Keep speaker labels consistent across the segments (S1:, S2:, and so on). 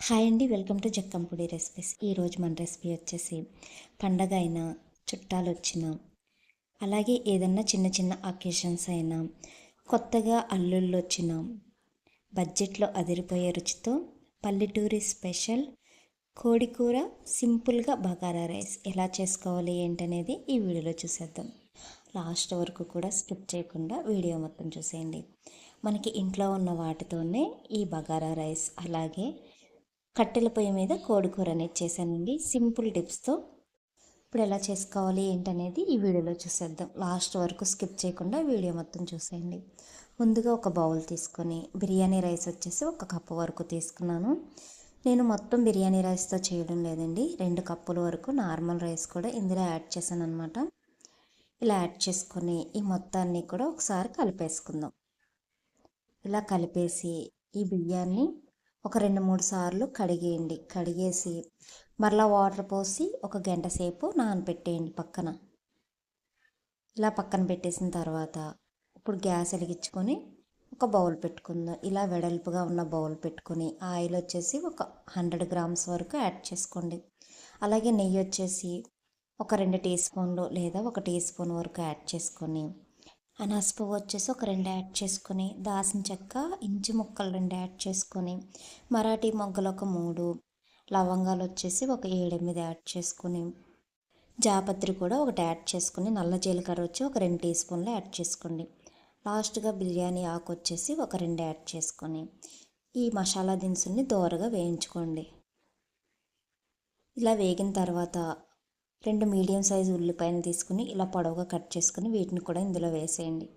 S1: Hi అండి welcome to Jakkampudi recipes. ఈరోజు మన రెసిపీ వచ్చేసి పండగ అయినా చుట్టాలు వచ్చినా అలాగే ఏదన్నా చిన్న చిన్న అకేషన్స్ అయినా కొత్తగా అల్లుళ్ళు వచ్చినా బడ్జెట్లో అదిరిపోయే రుచితో పల్లెటూరి స్పెషల్ కోడికూర సింపుల్గా బగారా రైస్ ఎలా చేసుకోవాలి ఏంటనేది ఈ వీడియోలో చూసేద్దాం. లాస్ట్ వరకు కూడా స్కిప్ చేయకుండా వీడియో మొత్తం చూసేయండి. మనకి ఇంట్లో ఉన్న వాటితోనే ఈ బగారా రైస్ అలాగే కట్టెల పొయ్యి మీద కోడికూర అనేది చేశానండి. సింపుల్ టిప్స్తో ఇప్పుడు ఎలా చేసుకోవాలి ఏంటనేది ఈ వీడియోలో చూసేద్దాం. లాస్ట్ వరకు స్కిప్ చేయకుండా వీడియో మొత్తం చూసేయండి. ముందుగా ఒక బౌల్ తీసుకొని బిర్యానీ రైస్ వచ్చేసి ఒక కప్పు వరకు తీసుకున్నాను. నేను మొత్తం బిర్యానీ రైస్తో చేయడం లేదండి. రెండు కప్పుల వరకు నార్మల్ రైస్ కూడా ఇందులో యాడ్ చేశాను అనమాట ఇలా యాడ్ చేసుకొని ఈ మొత్తాన్ని కూడా ఒకసారి కలిపేసుకుందాం. ఇలా కలిపేసి ఈ బియ్యాన్ని ఒక రెండు మూడు సార్లు కడిగేయండి. కడిగేసి మరలా వాటర్ పోసి ఒక గంట సేపు నానబెట్టేయండి పక్కన. ఇలా పక్కన పెట్టేసిన తర్వాత ఇప్పుడు గ్యాస్ వెలిగించుకొని ఒక బౌల్ పెట్టుకుందాం. ఇలా వెడల్పుగా ఉన్న బౌల్ పెట్టుకొని ఆయిల్ వచ్చేసి ఒక హండ్రెడ్ గ్రామ్స్ వరకు యాడ్ చేసుకోండి. అలాగే నెయ్యి వచ్చేసి ఒక రెండు టీ స్పూన్లు లేదా ఒక టీ స్పూన్ వరకు యాడ్ చేసుకొని అనాస పువ్వు వచ్చేసి ఒక రెండు యాడ్ చేసుకొని దాసిన చెక్క ఇంచి ముక్కలు రెండు యాడ్ చేసుకొని మరాఠీ మొగ్గలు ఒక మూడు లవంగాలు వచ్చేసి ఒక ఏడెనిమిది యాడ్ చేసుకొని జాపత్రి కూడా ఒకటి యాడ్ చేసుకొని నల్ల జీలకర్ర వచ్చి ఒక రెండు టీ స్పూన్లు యాడ్ చేసుకోండి. లాస్ట్గా బిర్యానీ ఆకు వచ్చేసి ఒక రెండు యాడ్ చేసుకొని ఈ మసాలా దినుసుల్ని దోరగా వేయించుకోండి. ఇలా వేగిన తర్వాత రెండు మీడియం సైజు ఉల్లిపాయలు తీసుకుని ఇలా పొడవుగా కట్ చేసుకుని వీటిని కూడా ఇందులో వేసేయండి.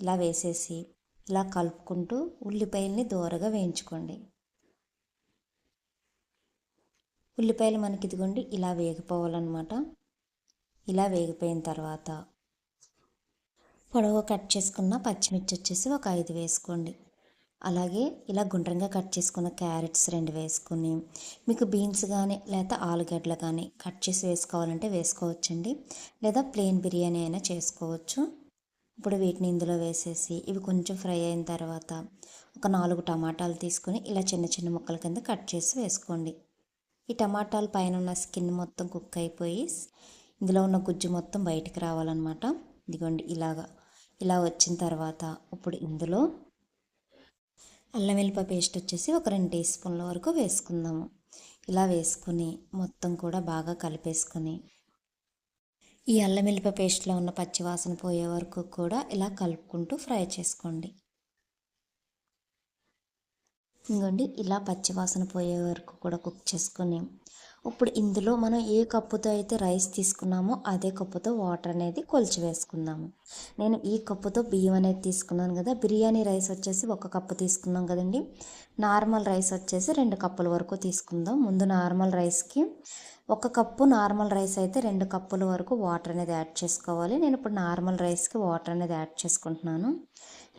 S1: ఇలా వేసేసి ఇలా కలుపుకుంటూ ఉల్లిపాయల్ని దూరగా వేయించుకోండి. ఉల్లిపాయలు మనకి ఇదిగోండి ఇలా వేగిపోవాలన్నమాట. ఇలా వేగిపోయిన తర్వాత పొడవు కట్ చేసుకున్న పచ్చిమిర్చి వచ్చేసి ఒక ఐదు వేసుకోండి. అలాగే ఇలా గుండ్రంగా కట్ చేసుకున్న క్యారెట్స్ రెండు వేసుకుని మీకు బీన్స్ కానీ లేదా ఆలుగడ్డలు కానీ కట్ చేసి వేసుకోవాలంటే వేసుకోవచ్చండి. లేదా ప్లెయిన్ బిర్యానీ అయినా చేసుకోవచ్చు. ఇప్పుడు వీటిని ఇందులో వేసేసి ఇవి కొంచెం ఫ్రై అయిన తర్వాత ఒక నాలుగు టమాటాలు తీసుకొని ఇలా చిన్న చిన్న ముక్కల కింద కట్ చేసి వేసుకోండి. ఈ టమాటాలు పైన ఉన్న స్కిన్ మొత్తం కుక్ అయిపోయి ఇందులో ఉన్న గుజ్జు మొత్తం బయటికి రావాలన్నమాట. ఇదిగోండి ఇలాగా ఇలా వచ్చిన తర్వాత ఇప్పుడు ఇందులో అల్లం వెల్లిపాయ పేస్ట్ వచ్చేసి ఒక రెండు టీ స్పూన్ల వరకు వేసుకుందాము. ఇలా వేసుకుని మొత్తం కూడా బాగా కలిపేసుకుని ఈ అల్లం వెల్లిపాయ పేస్ట్లో ఉన్న పచ్చివాసన పోయే వరకు కూడా ఇలా కలుపుకుంటూ ఫ్రై చేసుకోండి. ఇంకోండి ఇలా పచ్చివాసన పోయే వరకు కూడా కుక్ చేసుకొని ఇప్పుడు ఇందులో మనం ఏ కప్పుతో అయితే రైస్ తీసుకున్నామో అదే కప్పుతో వాటర్ అనేది కొలిచి వేసుకుందాము. నేను ఈ కప్పుతో బియ్యం అనేది తీసుకున్నాను కదా బిర్యానీ రైస్ వచ్చేసి ఒక కప్పు తీసుకున్నాం కదండి. నార్మల్ రైస్ వచ్చేసి రెండు కప్పుల వరకు తీసుకుందాం. ముందు నార్మల్ రైస్కి ఒక కప్పు నార్మల్ రైస్ అయితే రెండు కప్పుల వరకు వాటర్ అనేది యాడ్ చేసుకోవాలి. నేను ఇప్పుడు నార్మల్ రైస్కి వాటర్ అనేది యాడ్ చేసుకుంటున్నాను.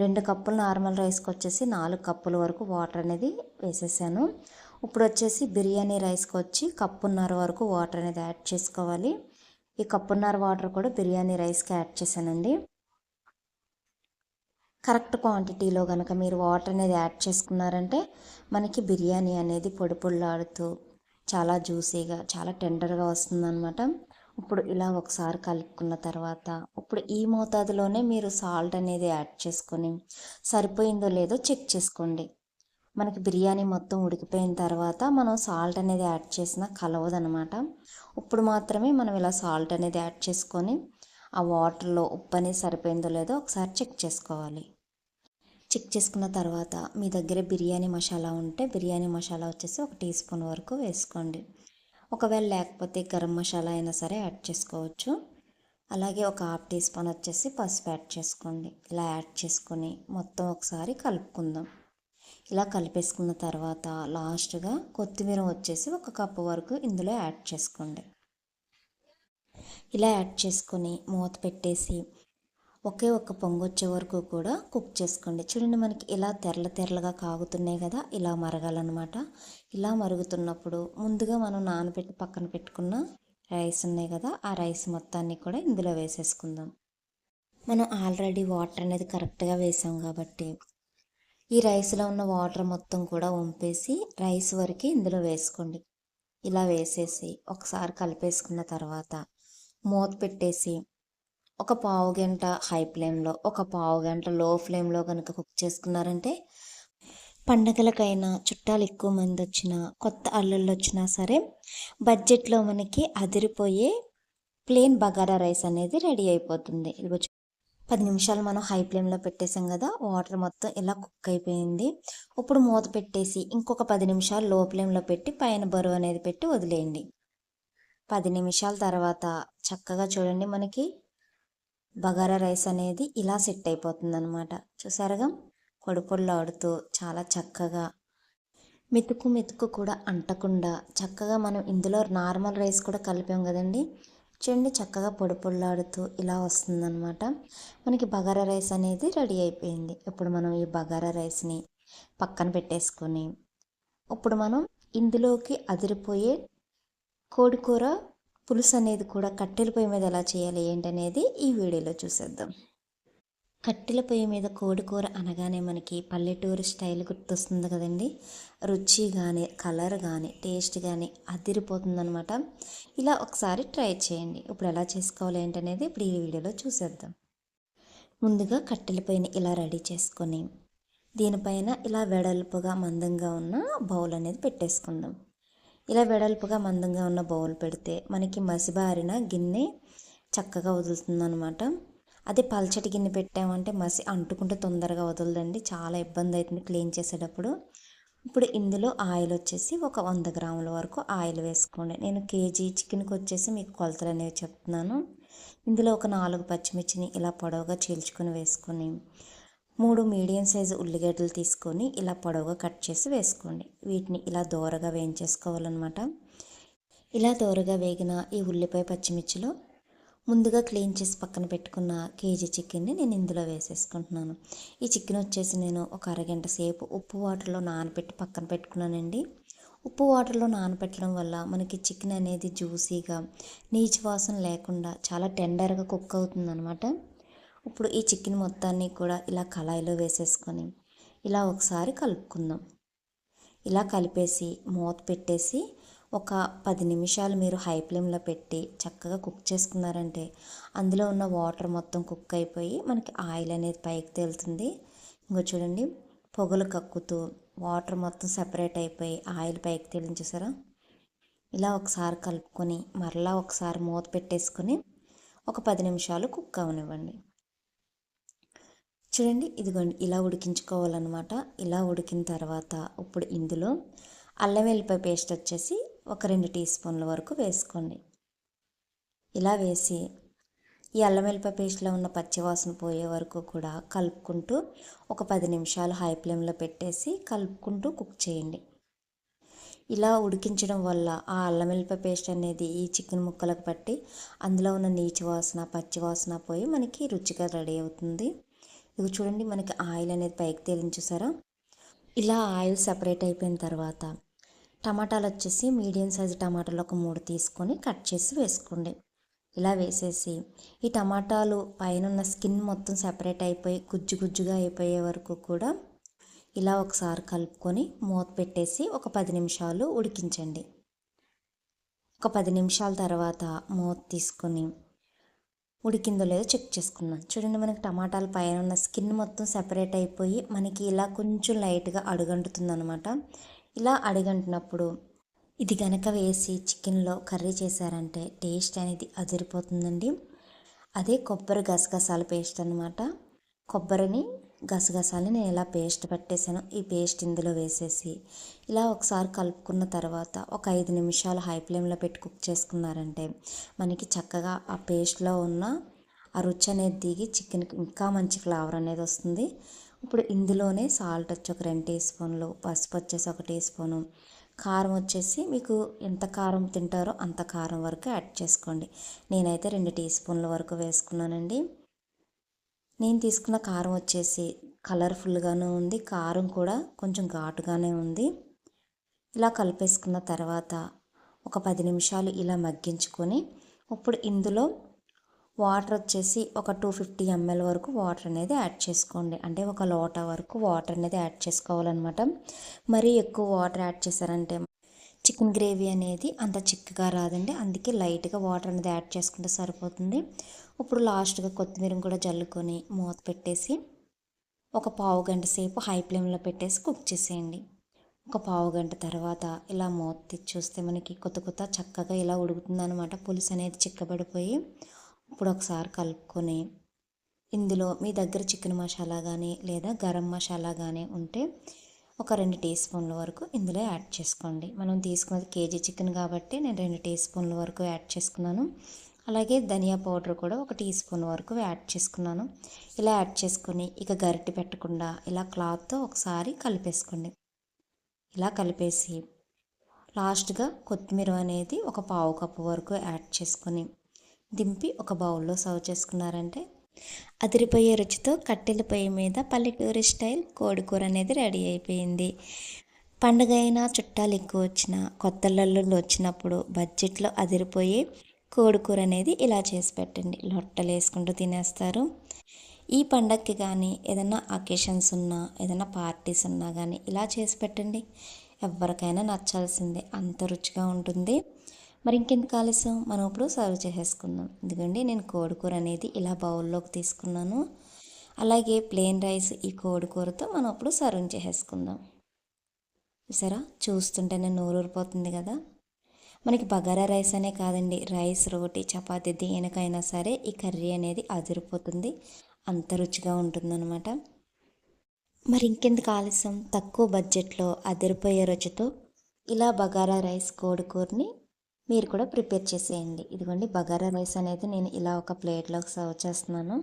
S1: రెండు కప్పులు నార్మల్ రైస్కి వచ్చేసి నాలుగు కప్పుల వరకు వాటర్ అనేది వేసేసాను. ఇప్పుడు వచ్చేసి బిర్యానీ రైస్కి వచ్చి కప్పున్నర వరకు వాటర్ అనేది యాడ్ చేసుకోవాలి. ఈ కప్పున్నర వాటర్ కూడా బిర్యానీ రైస్కి యాడ్ చేశానండి. కరెక్ట్ క్వాంటిటీలో కనుక మీరు వాటర్ అనేది యాడ్ చేసుకున్నారంటే మనకి బిర్యానీ అనేది పొడి పొడిలాడుతూ చాలా జ్యూసీగా చాలా టెండర్గా వస్తుందన్నమాట. ఇప్పుడు ఇలా ఒకసారి కలుపుకున్న తర్వాత ఇప్పుడు ఈ మోతాదులోనే మీరు సాల్ట్ అనేది యాడ్ చేసుకొని సరిపోయిందో లేదో చెక్ చేసుకోండి. మనకి బిర్యానీ మొత్తం ఉడికిపోయిన తర్వాత మనం సాల్ట్ అనేది యాడ్ చేసిన కలవదనమాట ఇప్పుడు మాత్రమే మనం ఇలా సాల్ట్ అనేది యాడ్ చేసుకొని ఆ వాటర్లో ఉప్పు అనేది సరిపోయిందో లేదో ఒకసారి చెక్ చేసుకోవాలి. చెక్ చేసుకున్న తర్వాత మీ దగ్గర బిర్యానీ మసాలా ఉంటే బిర్యానీ మసాలా వచ్చేసి ఒక టీ స్పూన్ వరకు వేసుకోండి. ఒకవేళ లేకపోతే గరం మసాలా అయినా సరే యాడ్ చేసుకోవచ్చు. అలాగే ఒక హాఫ్ టీ స్పూన్ వచ్చేసి పసుపు యాడ్ చేసుకోండి. ఇలా యాడ్ చేసుకొని మొత్తం ఒకసారి కలుపుకుందాం. ఇలా కలిపేసుకున్న తర్వాత లాస్ట్గా కొత్తిమీర వచ్చేసి ఒక కప్పు వరకు ఇందులో యాడ్ చేసుకోండి. ఇలా యాడ్ చేసుకొని మూత పెట్టేసి ఒకే ఒక్క పొంగు వచ్చే వరకు కూడా కుక్ చేసుకోండి. చూడండి మనకి ఇలా తెరల తెరలుగా కాగుతున్నాయి కదా ఇలా మరగాలన్నమాట. ఇలా మరుగుతున్నప్పుడు ముందుగా మనం నానబెట్టి పక్కన పెట్టుకున్న రైస్ ఉన్నాయి కదా ఆ రైస్ మొత్తాన్ని కూడా ఇందులో వేసేసుకుందాం. మనం ఆల్రెడీ వాటర్ అనేది కరెక్ట్గా వేసాం కాబట్టి ఈ రైస్లో ఉన్న వాటర్ మొత్తం కూడా వంపేసి రైస్ వరకు ఇందులో వేసుకోండి. ఇలా వేసేసి ఒకసారి కలిపేసుకున్న తర్వాత మూత పెట్టేసి ఒక పావు గంట హై ఫ్లేమ్లో ఒక పావు గంట లో ఫ్లేమ్లో కనుక కుక్ చేసుకున్నారంటే పండగలకైనా చుట్టాలు ఎక్కువ మంది వచ్చినా కొత్త అల్లుళ్ళు వచ్చినా సరే బడ్జెట్లో మనకి అదిరిపోయే ప్లేన్ బగారా రైస్ అనేది రెడీ అయిపోతుంది. ఇదిగో పది నిమిషాలు మనం హై ఫ్లేమ్లో పెట్టేసాం కదా వాటర్ మొత్తం ఇలా కుక్ అయిపోయింది. ఇప్పుడు మూత పెట్టేసి ఇంకొక పది నిమిషాలు లో ఫ్లేమ్లో పెట్టి పైన బరువు అనేది పెట్టి వదిలేయండి. పది నిమిషాల తర్వాత చక్కగా చూడండి మనకి బగారా రైస్ అనేది ఇలా సెట్ అయిపోతుంది అనమాట చూసారుగా? పొడి ఆడుతూ చాలా చక్కగా మెతుకు మెతుకు కూడా అంటకుండా చక్కగా మనం ఇందులో నార్మల్ రైస్ కూడా కలిపాం కదండి. చూడండి చక్కగా పొడి ఇలా వస్తుందన్నమాట. మనకి బగారా రైస్ అనేది రెడీ అయిపోయింది. ఇప్పుడు మనం ఈ బగారా రైస్ని పక్కన పెట్టేసుకొని ఇప్పుడు మనం ఇందులోకి అదిరిపోయే కోడికూర పులుసు అనేది కూడా కట్టెల పొయ్యి మీద ఎలా చేయాలి ఏంటనేది ఈ వీడియోలో చూసేద్దాం. కట్టెల పొయ్యి మీద కోడికూర అనగానే మనకి పల్లెటూరు స్టైల్ గుర్తొస్తుంది కదండి. రుచి కానీ కలర్ కానీ టేస్ట్ కానీ అదిరిపోతుందనమాట ఇలా ఒకసారి ట్రై చేయండి. ఇప్పుడు ఎలా చేసుకోవాలి ఏంటనేది ఇప్పుడు ఈ వీడియోలో చూసేద్దాం. ముందుగా కట్టెల పొయ్యిని ఇలా రెడీ చేసుకొని దీనిపైన ఇలా వెడల్పుగా మందంగా ఉన్న బౌల్ అనేది పెట్టేసుకుందాం. ఇలా వెడల్పుగా మందంగా ఉన్న బౌల్ పెడితే మనకి మసిబారిన గిన్నె చక్కగా వదులుతుందనమాట అదే పల్చటి గిన్నె పెట్టామంటే మసి అంటుకుంటే తొందరగా వదలదండి. చాలా ఇబ్బంది అవుతుంది క్లీన్ చేసేటప్పుడు. ఇప్పుడు ఇందులో ఆయిల్ వచ్చేసి ఒక వంద గ్రాముల వరకు ఆయిల్ వేసుకోండి. నేను కేజీ చికెన్కి వచ్చేసి మీకు కొలతలు అనేవి చెప్తున్నాను. ఇందులో ఒక నాలుగు పచ్చిమిర్చిని ఇలా పొడవుగా చీల్చుకొని వేసుకొని మూడు మీడియం సైజు ఉల్లిగడ్డలు తీసుకొని ఇలా పొడవుగా కట్ చేసి వేసుకోండి. వీటిని ఇలా దోరగా వేయించేసుకోవాలన్నమాట. ఇలా దోరగా వేగిన ఈ ఉల్లిపాయ పచ్చిమిర్చిలో ముందుగా క్లీన్ చేసి పక్కన పెట్టుకున్న కేజీ చికెన్ని నేను ఇందులో వేసేసుకుంటున్నాను. ఈ చికెన్ వచ్చేసి నేను ఒక అరగంట సేపు ఉప్పు వాటర్లో నానబెట్టి పక్కన పెట్టుకున్నానండి. ఉప్పు వాటర్లో నానబెట్టడం వల్ల మనకి చికెన్ అనేది జ్యూసీగా నీచు వాసన లేకుండా చాలా టెండర్గా కుక్ అవుతుంది అనమాట ఇప్పుడు ఈ చికెన్ మొత్తాన్ని కూడా ఇలా కళాయిలో వేసేసుకొని ఇలా ఒకసారి కలుపుకుందాం. ఇలా కలిపేసి మూత పెట్టేసి ఒక పది నిమిషాలు మీరు హై ఫ్లేమ్లో పెట్టి చక్కగా కుక్ చేసుకున్నారంటే అందులో ఉన్న వాటర్ మొత్తం కుక్ అయిపోయి మనకి ఆయిల్ అనేది పైకి తేలుతుంది. ఇంకో చూడండి పొగలు కక్కుతూ వాటర్ మొత్తం సెపరేట్ అయిపోయి ఆయిల్ పైకి తేలింది చూసారా? ఇలా ఒకసారి కలుపుకొని మరలా ఒకసారి మూత పెట్టేసుకొని ఒక పది నిమిషాలు కుక్ అవనివ్వండి. చూడండి ఇదిగోండి ఇలా ఉడికించుకోవాలన్నమాట. ఇలా ఉడికిన తర్వాత ఇప్పుడు ఇందులో అల్లం వెల్లిపాయ పేస్ట్ వచ్చేసి ఒక రెండు టీ స్పూన్ల వరకు వేసుకోండి. ఇలా వేసి ఈ అల్లం వెల్లిపాయ పేస్ట్లో ఉన్న పచ్చివాసన పోయే వరకు కూడా కలుపుకుంటూ ఒక పది నిమిషాలు హై ఫ్లేమ్లో పెట్టేసి కలుపుకుంటూ కుక్ చేయండి. ఇలా ఉడికించడం వల్ల ఆ అల్లం వెల్లిపాయ పేస్ట్ అనేది ఈ చికెన్ ముక్కలకు పట్టి అందులో ఉన్న నీచు వాసన పచ్చి వాసన పోయి మనకి రుచిగా రెడీ అవుతుంది. ఇది చూడండి మనకి ఆయిల్ అనేది పైకి తేలించేసారా ఇలా ఆయిల్ సపరేట్ అయిపోయిన తర్వాత టమాటాలు వచ్చేసి మీడియం సైజు టమాటాలు ఒక మూడు తీసుకొని కట్ చేసి వేసుకోండి. ఇలా వేసేసి ఈ టమాటాలు పైన ఉన్న స్కిన్ మొత్తం సపరేట్ అయిపోయి గుజ్జు గుజ్జుగా అయిపోయే వరకు కూడా ఇలా ఒకసారి కలుపుకొని మూత పెట్టేసి ఒక పది నిమిషాలు ఉడికించండి. ఒక పది నిమిషాల తర్వాత మూత తీసుకొని ఉడికిందో లేదో చెక్ చేసుకుందాం. చూడండి మనకి టమాటాల పైన ఉన్న స్కిన్ మొత్తం సెపరేట్ అయిపోయి మనకి ఇలా కొంచెం లైట్గా అడుగంటుతుంది అనమాట ఇలా అడిగంటున్నప్పుడు ఇది గనక వేసి చికెన్లో కర్రీ చేశారంటే టేస్ట్ అనేది అదిరిపోతుందండి. అదే కొబ్బరి గసగసాల పేస్ట్ అనమాట కొబ్బరిని గసగసాలని నేను ఇలా పేస్ట్ పట్టేసాను ఈ పేస్ట్ ఇందులో వేసేసి ఇలా ఒకసారి కలుపుకున్న తర్వాత ఒక ఐదు నిమిషాలు హై ఫ్లేమ్లో పెట్టి కుక్ చేసుకున్నారంటే మనకి చక్కగా ఆ పేస్ట్లో ఉన్న ఆ రుచి అనేది దిగి చికెన్కి ఇంకా మంచి ఫ్లేవర్ అనేది వస్తుంది. ఇప్పుడు ఇందులోనే సాల్ట్ వచ్చి ఒక రెండు టీ స్పూన్లు పసుపు వచ్చేసి ఒక టీ స్పూను కారం వచ్చేసి మీకు ఎంత కారం తింటారో అంత కారం వరకు యాడ్ చేసుకోండి. నేనైతే రెండు టీ స్పూన్ల వరకు వేసుకున్నానండి. నేను తీసుకున్న కారం వచ్చేసి కలర్ఫుల్గానే ఉంది. కారం కూడా కొంచెం ఘాటుగానే ఉంది. ఇలా కలిపేసుకున్న తర్వాత ఒక పది నిమిషాలు ఇలా మగ్గించుకొని ఇప్పుడు ఇందులో వాటర్ వచ్చేసి ఒక టూ ఫిఫ్టీ ఎంఎల్ వరకు వాటర్ అనేది యాడ్ చేసుకోండి. అంటే ఒక లోట వరకు వాటర్ అనేది యాడ్ చేసుకోవాలన్నమాట. మరీ ఎక్కువ వాటర్ యాడ్ చేశారంటే చికెన్ గ్రేవీ అనేది అంత చిక్కగా రాదండి. అందుకే లైట్గా వాటర్ అనేది యాడ్ చేసుకుంటే సరిపోతుంది. ఇప్పుడు లాస్ట్గా కొత్తిమీర కూడా జల్లుకొని మూత పెట్టేసి ఒక పావు గంట సేపు హై ఫ్లేమ్లో పెట్టేసి కుక్ చేసేయండి. ఒక పావు గంట తర్వాత ఇలా మూత చూస్తే మనకి కొత్త కొత్త చక్కగా ఇలా ఉడుకుతుంది అనమాట పులుసు అనేది చిక్కబడిపోయి ఇప్పుడు ఒకసారి కలుపుకొని ఇందులో మీ దగ్గర చికెన్ మసాలా కానీ లేదా గరం మసాలా కానీ ఉంటే ఒక రెండు టీ స్పూన్ల వరకు ఇందులో యాడ్ చేసుకోండి. మనం తీసుకున్నది కేజీ చికెన్ కాబట్టి నేను రెండు టీ స్పూన్ల వరకు యాడ్ చేసుకున్నాను. అలాగే ధనియా పౌడర్ కూడా ఒక టీ స్పూన్ వరకు యాడ్ చేసుకున్నాను. ఇలా యాడ్ చేసుకొని ఇక గరిటె పెట్టకుండా ఇలా క్లాత్తో ఒకసారి కలిపేసుకోండి. ఇలా కలిపేసి లాస్ట్గా కొత్తిమీర అనేది ఒక పావు కప్పు వరకు యాడ్ చేసుకొని దింపి ఒక బౌల్లో సర్వ్ చేసుకున్నారంటే. అదిరిపోయే రుచితో కట్టెల పొయ్యి మీద పల్లెటూరి స్టైల్ కోడికూర అనేది రెడీ అయిపోయింది. పండుగ అయినా చుట్టాలు ఎక్కువ వచ్చిన కొత్త లల్లుళ్ళు వచ్చినప్పుడు బడ్జెట్లో అదిరిపోయే కోడికూర అనేది ఇలా చేసి పెట్టండి. లొట్టలు వేసుకుంటూ తినేస్తారు. ఈ పండగకి కానీ ఏదైనా అకేషన్స్ ఉన్నా ఏదైనా పార్టీస్ ఉన్నా కానీ ఇలా చేసి పెట్టండి. ఎవరికైనా నచ్చాల్సిందే. అంత రుచిగా ఉంటుంది. మరి ఇంకెందుకు ఆలస్యం మనం ఇప్పుడు సర్వ్ చేసేసుకుందాం. ఎందుకండి నేను కోడికూర అనేది ఇలా బౌల్లోకి తీసుకున్నాను. అలాగే ప్లెయిన్ రైస్ ఈ కోడికూరతో మనం ఇప్పుడు సర్వ్ చేసేసుకుందాం. చూసారా? చూస్తుంటేనే నోరూరిపోతుంది కదా. మనకి బగారా రైస్ అనే కాదండి. రైస్ రోటీ చపాతీ దేనికైనా సరే ఈ కర్రీ అనేది అదిరిపోతుంది. అంత రుచిగా ఉంటుందన్నమాట. మరి ఇంకెందుకు ఆలస్యం తక్కువ బడ్జెట్లో అదిరిపోయే రుచితో ఇలా బగారా రైస్ కోడికూరని మీరు కూడా ప్రిపేర్ చేసేయండి. ఇదిగోండి బగారా రైస్ అనేది నేను ఇలా ఒక ప్లేట్లోకి సర్వ్ చేస్తున్నాను.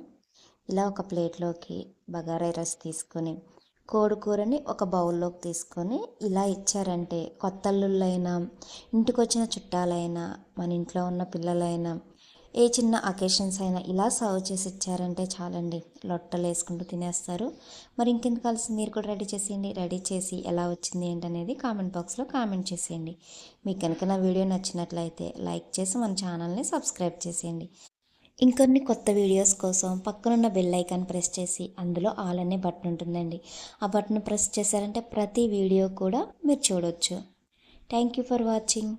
S1: ఇలా ఒక ప్లేట్లోకి బగారా రైస్ తీసుకొని కోడికూరని ఒక బౌల్లోకి తీసుకొని ఇలా ఇచ్చారంటే కొత్త అల్లుళ్ళైనా ఇంటికి వచ్చిన చుట్టాలైనా మన ఇంట్లో ఉన్న పిల్లలైనా ఏ చిన్న అకేషన్స్ అయినా ఇలా సర్వ్ చేసి ఇచ్చారంటే చాలండి. లొట్టలు వేసుకుంటూ తినేస్తారు. మరి ఇంకెందుకు కలిసి మీరు కూడా రెడీ చేసేయండి. రెడీ చేసి ఎలా వచ్చింది ఏంటనేది కామెంట్ బాక్స్లో కామెంట్ చేసేయండి. మీకు కనుక నా వీడియో నచ్చినట్లయితే లైక్ చేసి మన ఛానల్ని సబ్స్క్రైబ్ చేసేయండి. ఇంకొన్ని కొత్త వీడియోస్ కోసం పక్కనున్న బెల్ ఐకాన్ ప్రెస్ చేసి అందులో ఆల్ అనే బటన్ ఉంటుందండి. ఆ బటన్ ప్రెస్ చేశారంటే ప్రతి వీడియో కూడా మీరు చూడవచ్చు థ్యాంక్ యూ ఫర్ వాచింగ్